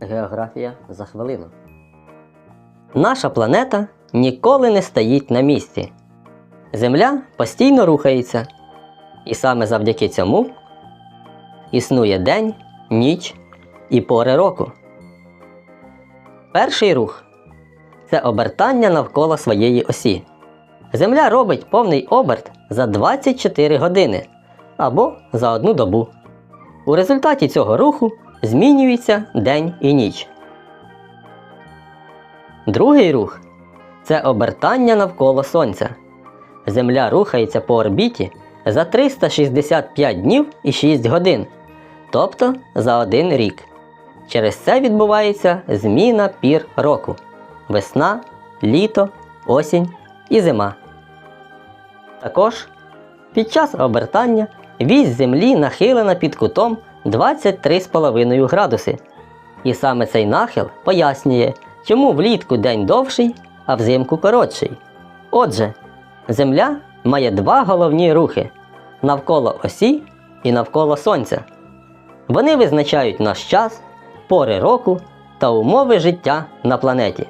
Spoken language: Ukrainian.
Географія за хвилину. Наша планета ніколи не стоїть на місці. Земля постійно рухається. І саме завдяки цьому існує день, ніч і пори року. Перший рух це обертання навколо своєї осі. Земля робить повний оберт за 24 години або за одну добу. У результаті цього руху змінюється день і ніч. Другий рух це обертання навколо Сонця. Земля рухається по орбіті за 365 днів і 6 годин, тобто за один рік. Через це відбувається зміна пір року: весна, літо, осінь і зима. Також під час обертання вісь Землі нахилена під кутом 23,5 градуси. І саме цей нахил пояснює, чому влітку день довший, а взимку коротший. Отже, Земля має два головні рухи навколо осі і навколо Сонця. Вони визначають наш час, пори року та умови життя на планеті.